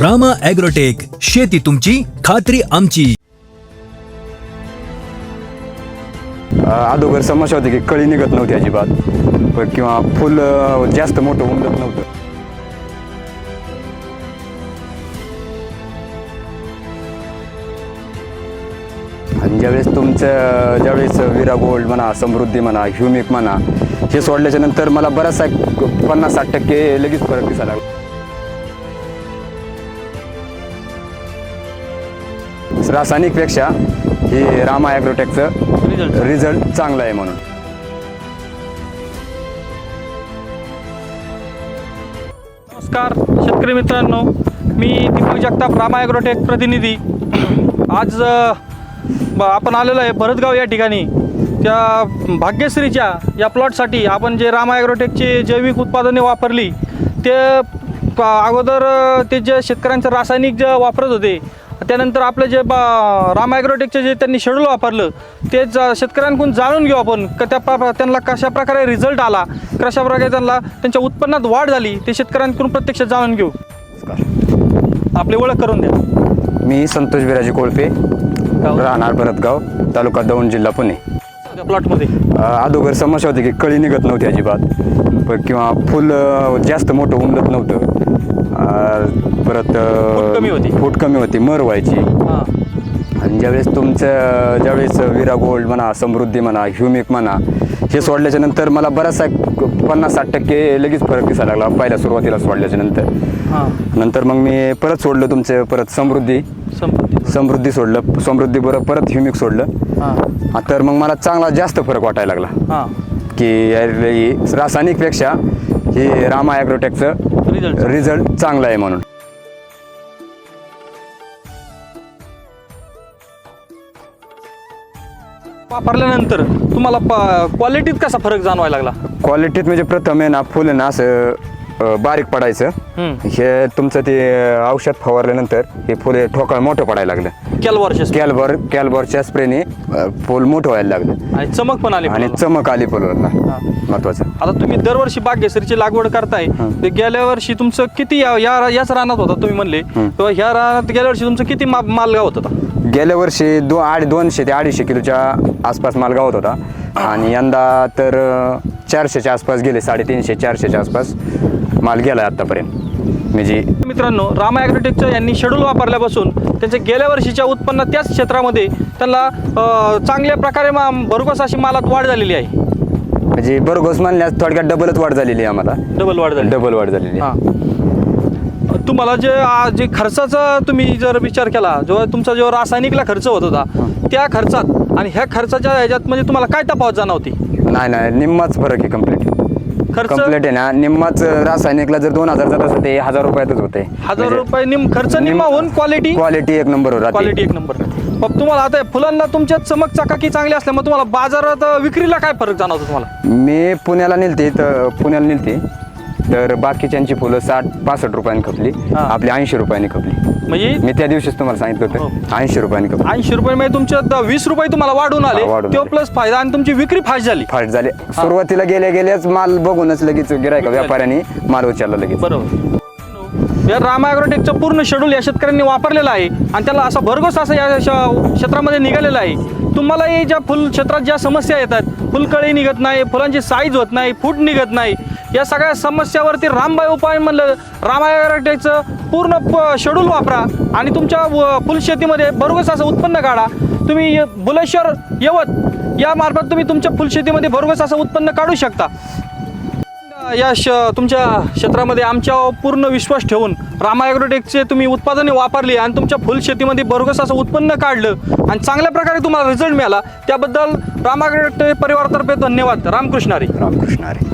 Rama agrotech शेती तुमची खात्री आमची. अगोदर समस्या होती की कळी निघत नव्हती अजिबात. पण किंवा फुल जास्त मोठं उमलत नव्हतं. आणि ज्यावेळेस तुमचं ज्यावेळेस विरा गोल्ड म्हणा समृद्धी म्हणा ह्युमिक म्हणा हे सोडल्याच्या नंतर मला बराचसा एक पन्नास साठ टक्के लगेच फरक दिसायला लागला. रासायनिकपेक्षा हे रामा ॲग्रोटेकचं रिझल्ट रिझल्ट चांगला आहे म्हणून. नमस्कार शेतकरी मित्रांनो. मी दीपक जगताप रामा ॲग्रोटेक प्रतिनिधी. आज आपण आलेलो आहे भरतगाव या ठिकाणी. त्या भाग्यश्रीच्या या प्लॉटसाठी आपण जे रामा ॲग्रोटेकची जैविक उत्पादने वापरली ते अगोदर ते जे शेतकऱ्यांचं रासायनिक जे वापरत होते त्यानंतर आपलं जे बा राम ॲग्रोटेकचे जे त्यांनी शेड्यूल वापरलं ते ज शेतकऱ्यांकडून जाणून घेऊ आपण का त्या प्र- त्यांना कशा प्रकारे रिझल्ट आला कशा प्रकारे त्यांना त्यांच्या उत्पन्नात वाढ झाली ते शेतकऱ्यांकडून प्रत्यक्ष जाणून घेऊ. आपली ओळख करून द्या. मी संतोष बिराजी कोळपे राहणार भरतगाव तालुका दौंड जिल्हा पुणे. प्लॉटमध्ये? अगोदर समस्या होती की कळी निघत नव्हती अजिबात. पण किंवा फुल जास्त मोठं उमलत नव्हतं. परत फूट कमी होती. फूट कमी होती मर व्हायची. ज्यावेळेस तुमचं ज्यावेळेस विरा गोल्ड म्हणा समृद्धी म्हणा ह्युमिक म्हणा हे सोडल्याच्या नंतर मला बराचसा पन्नास साठ टक्के लगेच फरक दिसायला लागला. पहिल्या सुरुवातीला सोडल्याच्या नंतर. हां. नंतर मग मी परत सोडलं तुमचं परत समृद्धी. समृद्धी सोडलं. समृद्धी बरोबर परत ह्युमिक सोडलं. तर मग मला चांगला जास्त फरक वाटायला लागला. की रासायनिकपेक्षा ही रामा ॲग्रोटेकचं रिझल्ट चांगला आहे म्हणून. वापरल्यानंतर तुम्हाला क्वालिटीत कसा फरक जाणवायला लागला? क्वालिटीत म्हणजे प्रथम आहे ना फुल आहे ना असं अ, बारीक पडायचं. हम्म. हे तुमचं ते औषध फवारल्यानंतर हे फुल हे ठोकळ मोठं पडायला लागलं. कॅलवॉर्शेस कॅलबर कॅलबरच्या स्प्रेने फुल मोठं व्हायला लागलं. आणि चमक पण आली आणि फुलाला. चमक आली फुलाला हां. महत्वाचं. आता तुम्ही दरवर्षी बागेसरीची लागवड करताय. ते गेल्या वर्षी तुमचं किती या या- याच रानात होता तुम्ही म्हणले. तेव्हा ह्या रानात गेल्या वर्षी तुमचं किती मा- माल गावत होता? गेल्या वर्षी दो आठ दोनशे ते अडीचशे किलोच्या आसपास माल गावत होता. आणि यंदा तर चारशेच्या आसपास गेले साडेतीनशे चारशेच्या आसपास माल गेला आतापर्यंत. म्हणजे मित्रांनो रामा ॲग्रोटेकचं यांनी शेड्यूल वापरल्यापासून त्यांच्या गेल्या वर्षीच्या उत्पन्न त्याच क्षेत्रामध्ये त्यांना चांगल्या प्रकारे मा भरघोस अशी मालात वाढ झालेली आहे. म्हणजे बरोगोस म्हणल्यास थोडक्यात डबलच वाढ झालेली आहे आम्हाला. डबल वाढ झाली. डबल वाढ झालेली आहे. हां. तुम्हाला जे आ, जे खर्चाचा तुम्ही जर विचार केला जो तुमचा जो रासायनिकला खर्च होत होता त्या खर्चात आणि ह्या खर्चाच्या ह्याच्यात म्हणजे तुम्हाला काय तफावत जाणवती? नाही नाही निम्माच फरक आहे कंप्लीट खर्च? कंप्लीट आहे ना. निम्माच रासायनिकला जर दोन हजार जात असते ते हजार रुपयातच होते. हजार रुपये निम खर्च निम्मा होऊन क्वालिटी क्वालिटी एक नंबर क्वालिटी एक नंबर मग तुम्हाला आता फुलांना तुमच्या चमक चकाकी चांगली असल्यामुळे तुम्हाला बाजारात अं, विक्रीला काय फरक जाणवतो तुम्हाला? मी पुण्याला नेलते तर पुण्याला नेलते. तर बाकीच्यांची फुलं साठ पासष्ट रुपयांनी खपली. हा. आपली ऐंशी रुपयांनी खपली. म्हणजे? मी त्या दिवशीच तुम्हाला सांगितलं हो. होतं ऐंशी रुपयांनी खपली. ऐंशी रुपये म्हणजे तुमच्या द- वीस रुपये तुम्हाला वाढून आले. हा, वाढून तो आले. प्लस फायदा आणि तुमची विक्री फास्ट झाली. फाट झाले. सुरुवातीला गेल्या गेल्याच माल बघूनच लगेच गिरायका व्यापाऱ्यांनी माल उचलला लगेच. बरोबर. या रामायग्रोटेकचं पूर्ण शेड्यूल या शेतकऱ्यांनी वापरलेलं आहे आणि त्याला असा भरघोस असं या श- क्षेत्रामध्ये निघालेलं आहे. तुम्हाला हे ज्या फुल क्षेत्रात ज्या समस्या येतात फुलकळी निघत नाही फुलांची साईज होत नाही फूट निघत नाही या सगळ्या समस्यावरती रामबाई उपाय म्हणलं रामा पूर्ण पूर्ण शेड्यूल वापरा आणि तुमच्या व- फुलशेतीमध्ये भरघोस असं उत्पन्न काढा. तुम्ही य- बुलेश्वर यवत या मार्फत तुम्ही तुमच्या फुलशेतीमध्ये भरघोस असं उत्पन्न काढू शकता. या श तुमच्या क्षेत्रामध्ये आमच्या पूर्ण विश्वास ठेवून रामा ॲग्रोटेकचे तुम्ही उत्पादने वापरली आणि तुमच्या फुलशेतीमध्ये भरघोस असं उत्पन्न काढलं आणि चांगल्या प्रकारे तुम्हाला रिझल्ट मिळाला त्याबद्दल रामा ॲग्रोटेक परिवारातर्फे धन्यवाद. रामकृष्णारी रामकृष्णारी